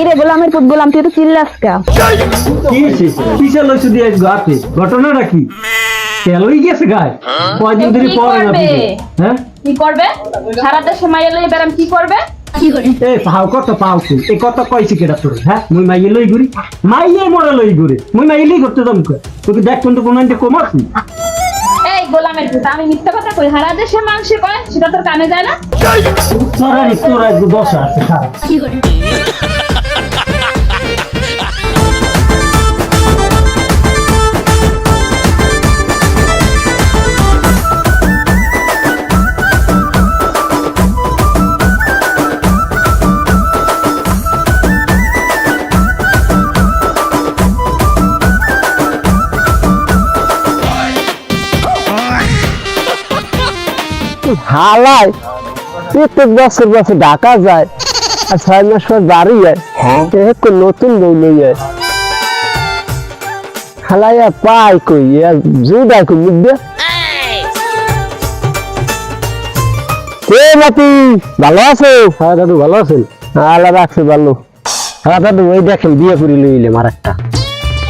কিরে গোলামের পুত গোলাম তুই তো চিল্লাস কা? কি লইছো দিয়ে গাতে ঘটনাটা কি? তেলই গেছে গায়ে। কয়দিন ধরে পরে না হ্যাঁ? কি করবে? সারা দেশে মাইয়া লইয়া বেড়াম কি করবে? এ পাও কত পাও কত কইছি কেডা তোর? হ্যাঁ? মুই মাইয়ে লই ঘুরি। মাইয়ে মরে লই ঘুরে। মুই মাইয়ে লই করতে যাম তোকে দেখ কিন্তু কোন এই গোলামের পুত। আমি মিথ্যা কথা কই? হারা দেশে মাংস কয়? সেটা তোর কানে যায় না? তোরা তোরা একটু দশা আছে হালায়। প্রত্যেক বছর বছর ঢাকা যায় আর ছয় মাস পর বাড়ি যায়। একটু নতুন বউ লই যায়। হালাইয়া পাই কই? জুদাই কই মুদ্দে কে নাতি ভালো আছো? হ্যাঁ দাদু ভালো আছেন? আল্লাহ রাখছে ভালো। হ্যাঁ দাদু ওই দেখেন বিয়ে করে লইলে মার একটা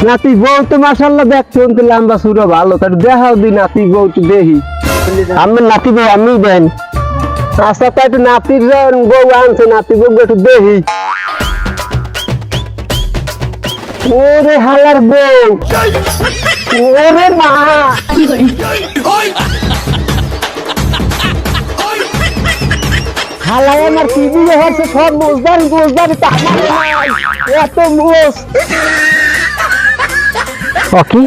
নাতি বউ তো মাসাল্লাহ দেখছ লম্বা সুরা ভালো তার দেখাও দি নাতি বউ তো দেখি আমার নাতি আমি দেন। আচ্ছা তাই তো নাতির জন বউ আনছে নাতি বউ একটু দেখি। ওরে হালার বউ। ওরে মা। হালাই আমার বিয়ে হচ্ছে সব মোজদারি মোজদারি। এত মোজ কি?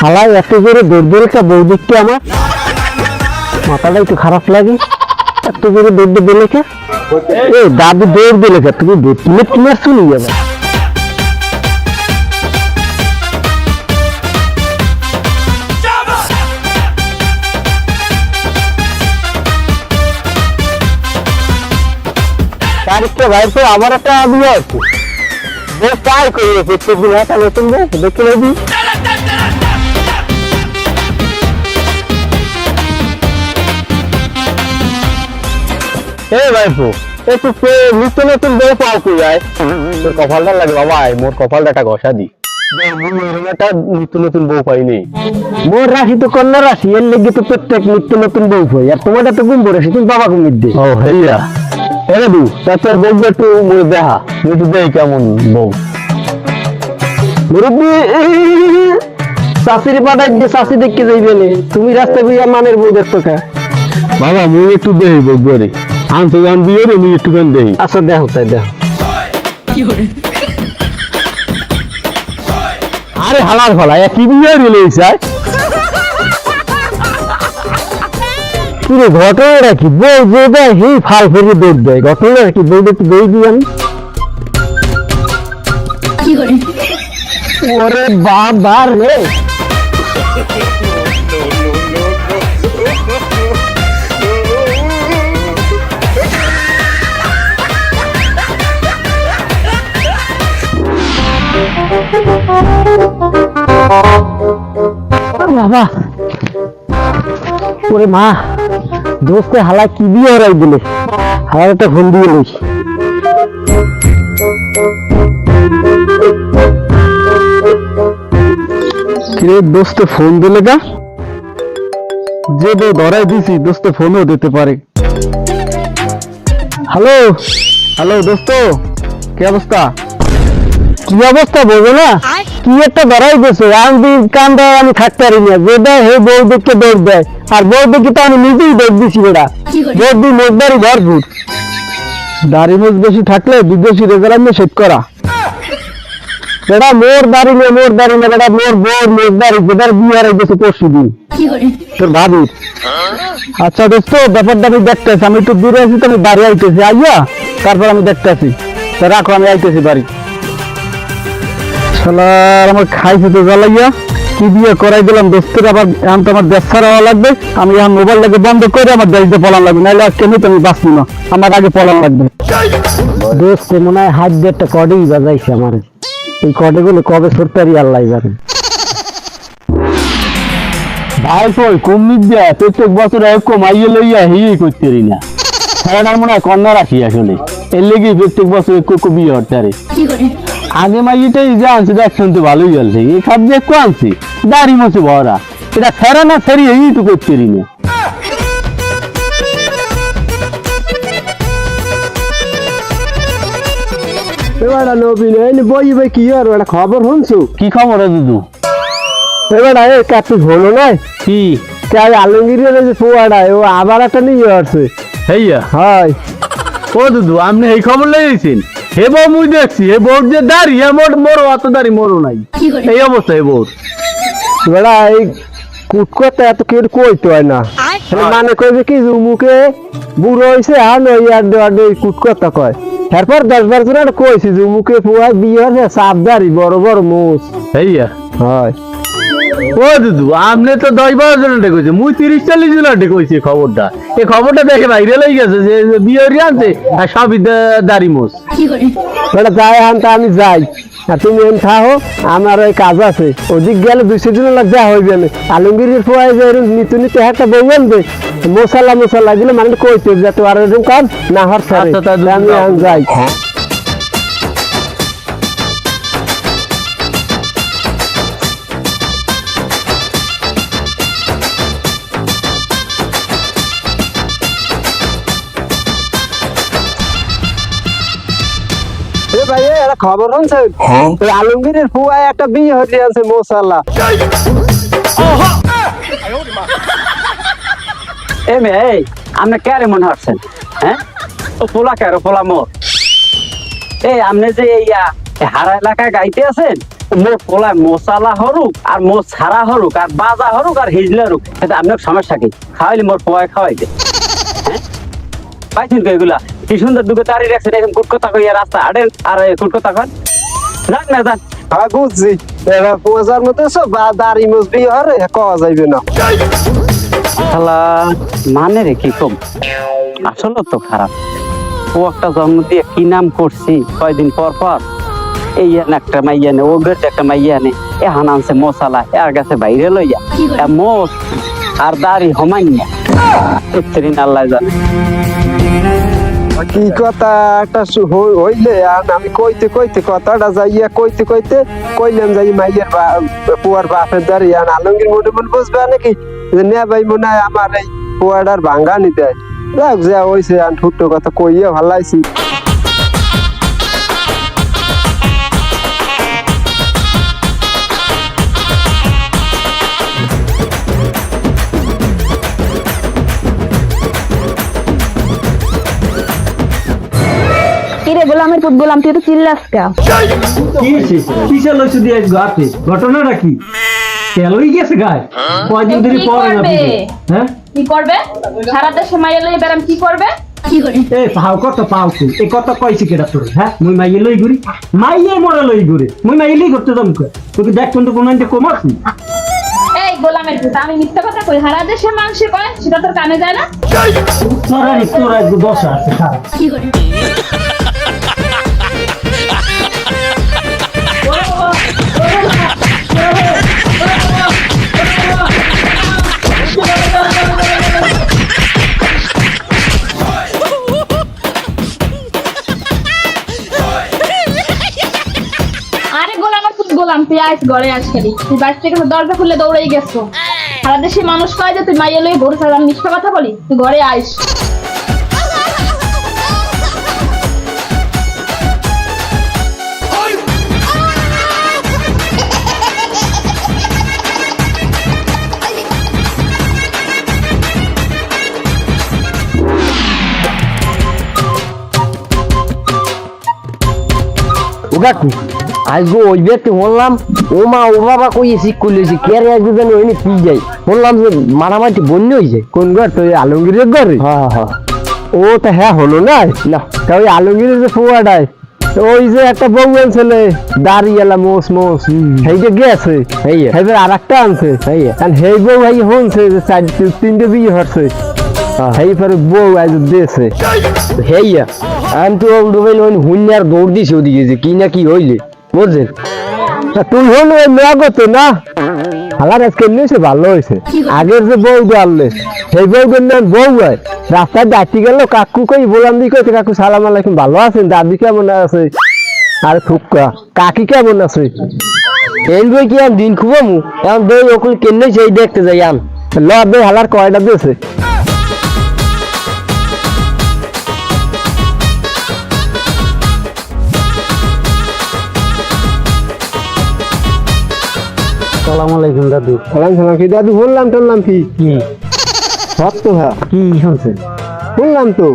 হালাই এত জোরে দৌড় দৌড়ে একটা বউ দেখতে আমার। মাথাটা একটু খারাপ লাগে। এত জোরে দৌড় দিলে কে এ দাদু দৌড় দিলে কে তুমি তুলে তুলে শুনি যাবে। তারিখটা ভাই, তো আমার একটা বিয়ে আছে। বেশ তাই করে প্রত্যেক দিন একটা নতুন বেশ দেখে নেবি। এই ভাইপো একটু পে- নিত্য নতুন বউ পাও কি যায় তোর কপালটা লাগে বাবা মোর কপালটা একটা ঘষা দি। দেখ, একটা নিত্য নতুন বউ পাইনি। মোর রাশি তো কন্যা রাশি এর লেগে তো প্রত্যেক নিত্য নতুন বউ পাই আর তোমার তো কুম্ভ রাশি তুমি বাবা কুমির দে। ও হেলিয়া এরে দু তা তোর বউ একটু মোর দেখা একটু দেই কেমন বউ। মুরব্বী শাশুড়ি পাঠাই দিয়ে শাশি দেখতে যাইবে তুমি রাস্তায় বুঝা মানের বউ দেখতো বাবা মুই একটু দেই আনতে গান দিয়ে রে মুই একটু দেই। আচ্ছা দেখো তাই দেখো। আরে হালার ফলা এক কি বিয়ে রিলে চাই পুরো ঘটনাটা কি বউ যে দেয় সেই ফাল ফেলে দৌড় দেয়। ঘটনাটা কি বউ একটু দৌড় দিই আমি? ওরে বাবা রে। বাবা। ওরে মা, দোস্তে হালা কি দিয়ে দিলে? দিয়ে দোস্ত ফোন দিলে গা? যে বউ ধরাই দিছি, দোস্ত ফোনও দিতে পারে। হ্যালো? হ্যালো দোস্ত, কি অবস্থা? কি অবস্থা বলব না কি একটা ধরাই গেছে আমি কান্দা আমি থাকতে পারি না। যে দেয় হে বউ দেখতে দৌড় দেয়। আর বউ দেখে তো আমি নিজেই দৌড় দিছি বেড়া। দৌড় দিই মোটদারি ভরপুর। দাড়ি মুখ বেশি থাকলে বিদেশি রেজাল্ট আমি সেট করা। বেটা মোর দাড়ি না মোর দাড়ি না বেটা মোর বোর মোর দাড়ি যেটার বিয়ে হারাই গেছে পরশু দিন। তোর ভাবির আচ্ছা দোস্ত ব্যাপারটা আমি দেখতেছি। আমি একটু দূরে আছি তো আমি বাড়ি আইতেছি। আইয়া তারপর আমি দেখতেছি। রাখো আমি আইতেছি বাড়ি। শালার আমার খাইছে তো জ্বালাইয়া। কি দিয়ে করাই দিলাম দোস্তের? আবার এখন তো আমার দেশ ছাড়া লাগবে। আমি এখন মোবাইল লাগে বন্ধ করে আমার দেশে পলান লাগবে। নাহলে আমি তো আমি বাঁচবো না। আমার আগে পলান লাগবে। দোস্ত, মনে হয় হাত দিয়ে একটা কডেই বাজাইছে আমার। এই কডে গুলো কবে সরতে পারি আল্লাহ জানে। ভাই কই কমিক দেয়া? প্রত্যেক বছর এক কমাইয়ে লইয়া হি করতে পারি না। সারাটার মনে হয় কন্যা রাখি আসলে। এর লেগে প্রত্যেক বছর বিয়ে হচ্ছে আরে আগে মাইটাই যা আনছে দেখ শুনতে ভালোই গেছে এই সব যে কো আনছি দাড়ি মছে ভরা। এটা ফেরা না ফেরি এই তো করতে না। এবার নবীন এই বই বই কি আর একটা খবর শুনছো? কি খবর আছে দুদু? এবার এই কাছে হলো না? কি? কে আলমগীরের যে পোয়াটা ও আবার একটা নিয়ে আসছে। হেইয়া? হয়। ও দুদু আপনি এই খবর লেগেছেন হে বউ মুই দেখছি হে বউর যে দাড়ি হে মোট মোর অত দাড়ি মোরও নাই। এই অবস্থা হে বউর। এবার এই কুটকতে এত কেউ কইতে হয় না। মানে কইবে কি মুখে বুড়ো হয়েছে আর নই আর আর কুটকতা কয়। তারপর দশ বার জন কইছে যে মুখে পুয়া বিয়ে হয়েছে সাবদারি বড় বড় মুস হেইয়া। হয়। ও দুদু আপনি তো দশ বারো জন ডেকেছে মুই তিরিশ চল্লিশ জন ডেকেছি খবরটা। এই খবরটা দেখে বাইরে গেছে যে যে বিয়ে আনছে আর সবই দাড়ি মোস ওটা যাই আনতে আমি যাই। আর তুমি এন থাকো আমার ওই কাজ আছে। ওদিক গেলে দুইশো দিন লাগবে হইবে না। আলমগীরের পোয়াই যে নিতে নিতে একটা বই আনবে মশলা মশলা দিলে মানে কইতে যাতে আর এরকম কাম না হর সারে আচ্ছা, তা আমি যাই। একটা খবর শুনছে আলমগীরের ফুয়ায় একটা বিয়ে হতে আছে মশাল্লাহ এ মে এই আপনি কারে মনে হচ্ছেন? হ্যাঁ? ও পোলা কারও পোলা মোর? এই আপনি যে এই হারা এলাকায় গাইতে আছেন মোর পোলা মশালা হরুক আর মোর ছাড়া হরুক আর বাজা হরুক আর হিজলা হরুক এটা আপনার সমস্যা কি? খাওয়াইলে মোর পোয়ায় খাওয়াইতে। হ্যাঁ? পাইছেন তো এগুলা? কি সুন্দর দুটো দাঁড়িয়ে রাখছেন এরকম কুটকতা কইয়া রাস্তা হাঁটেন আর কুটকতা কন যান না যান। হ্যাঁ বুঝছি। এবার পয়সার মধ্যে সব বা- দাড়ি মুছ বিয়ে হরে কওয়া যাইবে না। শালা মানে রে কি কম? আসলে তো খারাপ। ও একটা জন্ম দিয়ে কি নাম করছি কয়দিন পর পর? এই একটা মাইয়া নে ও গেছে একটা মাইয়া নে এ হান আনছে মশালা এর কাছে বাইরে লইয়া। মোস আর দাড়ি হমাইয়া। উত্তরিন আল্লাহ জানে। কি কথাটা হইলে? আর আমি কইতে কইতে কথাটা যাইয়া কইতে কইতে কইলাম যাই মাইয়ের পুয়ার বাপের দাঁড়ি আর আলমগীর মনে মনে বুঝবে নাকি? যে নে ভাই, মনে হয় আমার এই পুয়াটার ভাঙ্গা নিতে যাক, যা হয়েছে আর ঠুট্টো কথা কইয়া ভালাইছি। গোলামের পুত গোলাম তুই তো চিল্লাস কা। কি কিসের লইছো দিয়ে গাতে ঘটনাটা কি? তেলই গেছে গায়ে। কয়দিন ধরে পরে না হ্যাঁ? কি করবে? সারা দেশে মাইয়া লই বেরাম কি করবে? পাও কত পাও তুই? কত কইছি তোর? হ্যাঁ? মুই মাইয়ে লই ঘুরি। মাইয়ে মরে লই ঘুরি। মুই মাইয়ে লই করতে দম কর তোকে দেখ কিন্তু কোন আনতে কমাছি এই গোলামের পুত আমি মিথ্যা কথা কই? সারা দেশে মানুষে কয় সেটা তোর কানে যায় না? তোরা তোরা দশা আছে খারাপ আরে গোলামের পুত গোলাম, তুই আইস ঘরে আস তুই বাড়ি থেকে দরজা খুলে দৌড়েই গেছো। সারা দেশে মানুষ কয় যে, তুই মাইয়া লই গরু ছাড়া মিথ্যা কথা বলি? তুই ঘরে আইস। কাকু আজকে ওই ব্যক্তি বললাম ও মা ও বাবা কই শিখ করলেছি কে রে আজকে জানি ওইনি কি যাই বললাম যে মারামারি বন্য হয়েছে। কোন ঘর? তুই আলমগীরের ঘরে? হ্যাঁ হ্যাঁ ও তো হ্যাঁ হলো না? না। তা ওই আলমগীরের যে ফুয়াটায় ওই যে একটা বউ আনছিলে দাড়ি এলা মোস মোস সেইটা গেছে। সেইবার আর একটা আনছে। আর সেই বউ ভাই হনছে যে চার তিনটে বিয়ে হচ্ছে সেই পরে বউ আজ দিয়েছে। হেইয়া আমি তো মোবাইল ওই হুন্যার দৌড় দিছি ওদিকে যে কি না কি হইলে। বুঝছেন তা তুমি হলো মেয়াগো না? হালার আজকে এমনি হয়েছে। ভালো হয়েছে আগের যে বউ আনলে সেই বউ নাম বউ হয় রাস্তায় ডাকি গেল কাকু কই বললাম দি কইতে কাকু সালাম আলাইকুম ভালো আছেন? দাদি কেমন আছে? আরে থুকা কাকি কেমন আছে? এই বই কি আমি দিন খুবামু? এখন দই ওকুল কেনে সেই দেখতে যাই আম। ল বে হালার কয়টা দিয়েছে? সালাম আলাইকুম দাদু। সালাম সালাম কি দাদু বললাম টললাম কি? কি? সত্য হ্যাঁ। কি শুনছেন বললাম তো।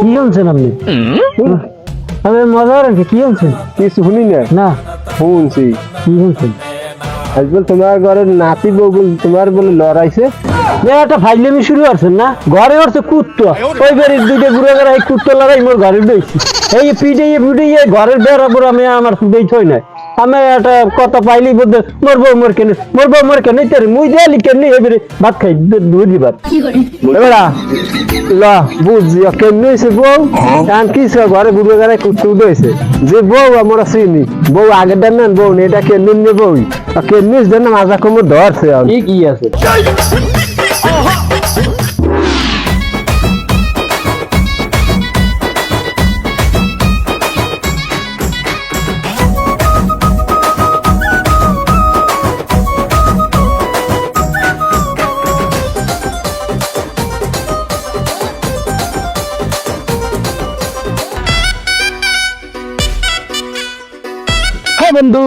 কি শুনছেন আপনি? আমি মজা কি? শুনছেন? কিছু শুনি না? না। শুনছি। কি শুনছেন? আজ বল তোমার ঘরের নাতি বউ তোমার বলে লড়াইছে? একটা ফাইলেমি শুরু করছেন না? ঘরে উঠছে কুত্তো। ওই বাড়ির দুইটা ঘুরে গেলে এই কুত্তো লড়াই মোর ঘরে দিয়েছি এই পিঠে পিঠে ঘরের বেড়া পুরো আমি আমার ফুটেই থই নাই। আমি একটা কথা পাইলি বলতে মোর বউ মোর কেন মোর বউ মোর কেন তোর মুই দেয়ালি কেন এবারে ভাত খাই? দুধি ভাত এবারা ল বুঝছি কেমনি হয়েছে বউ? কারণ কি সব ঘরে ঘুরে গেলে কুত্তো উঠেছে যে বউ আমরা চিনি বউ আগের দেন না বউ নেই এটা কেমনি নিয়ে বউ কেমনি দেন না মাজা কোমর ধরছে কি কি আছে। বন্ধু।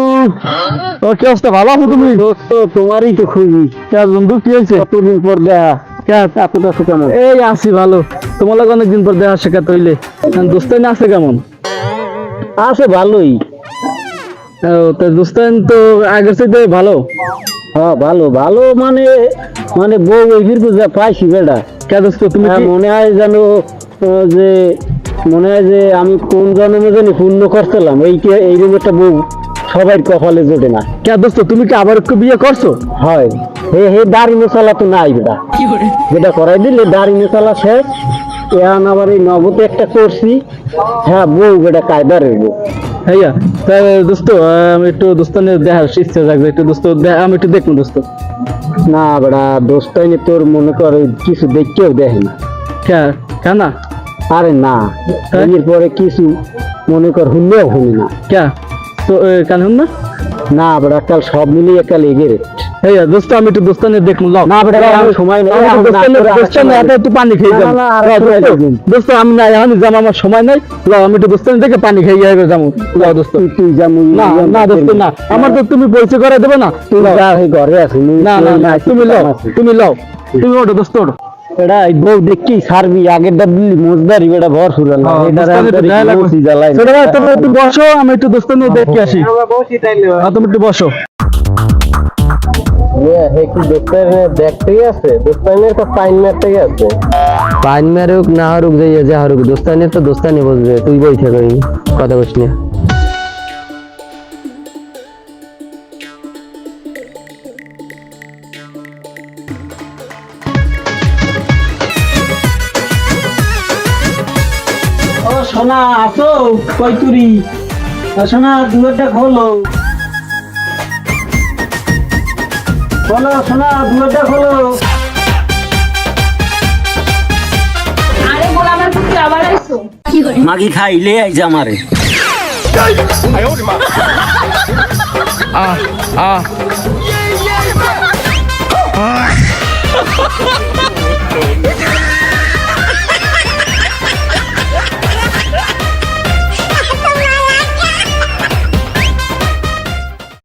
ও কি অবস্থা? ভালো আছো তুমি? দোস্ত তোমারই তো খুবই। কে বন্ধু কি হয়েছে? কতদিন পর দেখা। কে আছো কেমন এই আছি ভালো। তোমার লাগে অনেকদিন পর দেখা সাক্ষাৎ হইলে। দোস্তান আছে কেমন? আছে ভালোই। ও তো দোস্তান তো আগের চাইতে ভালো? হ্যাঁ ভালো। ভালো মানে মানে বউ এগির যা পাইছি বেটা। কে দোস্ত তুমি মনে হয় জানো যে মনে হয় যে আমি কোন জন্মে জানি পূর্ণ করছিলাম। এই কে- এইরকম একটা বউ। সবাই কপালে জোটে না। কে দোস্ত তুমি কি আবার একটু বিয়ে করছ? হয়। হে হে দাড়ি মশলা তো নাই বেটা। যেটা করাই দিলে দাড়ি মশলা শেষ। এখন আবার এই নগদে একটা করছি। হ্যাঁ বউ বেটা কায়দার বউ হ্যাঁ তাহলে দোস্ত আমি একটু দোস্তানের দেখার ইচ্ছা জাগবে একটু দোস্ত আমি একটু দেখব দোস্ত। না বেটা দোস্তাইনে তোর মনে কর কিছু দেখতেও দেখে না। কেন? আরে না। এর পরে কিছু মনে কর শুনলেও শুনি না। কে? তো কাল না? না বেটা কাল সব মিলিয়ে কাল এগিয়ে এই দোস্ত আমি একটু দোস্তানের দেখব লাও না বেটা আমার সময় নেই দোস্তানের হাতে একটু পানি খেয়ে যাব। দোস্ত। আমি না এখন যাম আমার সময় নাই। লাও আমি একটু দোস্তানের দেখে পানি খেয়ে যাব যাব। লাও দোস্ত। তুই না না দোস্ত না। আমার তো তুমি পরিচয় করে দেবে না। তুই ঘরে না না না তুমি লও তুমি লও। তুমি ওঠো দোস্ত ওঠো। এটা বউ দেখি সারবি আগের দা মজদারি বেটা ভর শুরু তুমি একটু বসো আমি একটু দোস্ত নিয়ে দেখে আসি। হ্যাঁ, তুমি একটু বসো। দেখতে আছে? দোস্তানের তো দোস্তানি তো দোস্তানি তুই বই থাকো কথা বস আসো কই তুরি ও সোনা দুয়ারটা খোলো। খোলো সোনা দুয়ারটা খোলো। আরে গোলামের পুত্র আবার আইছো মাগি খাইলে আইছে আমারে। Ah, ah.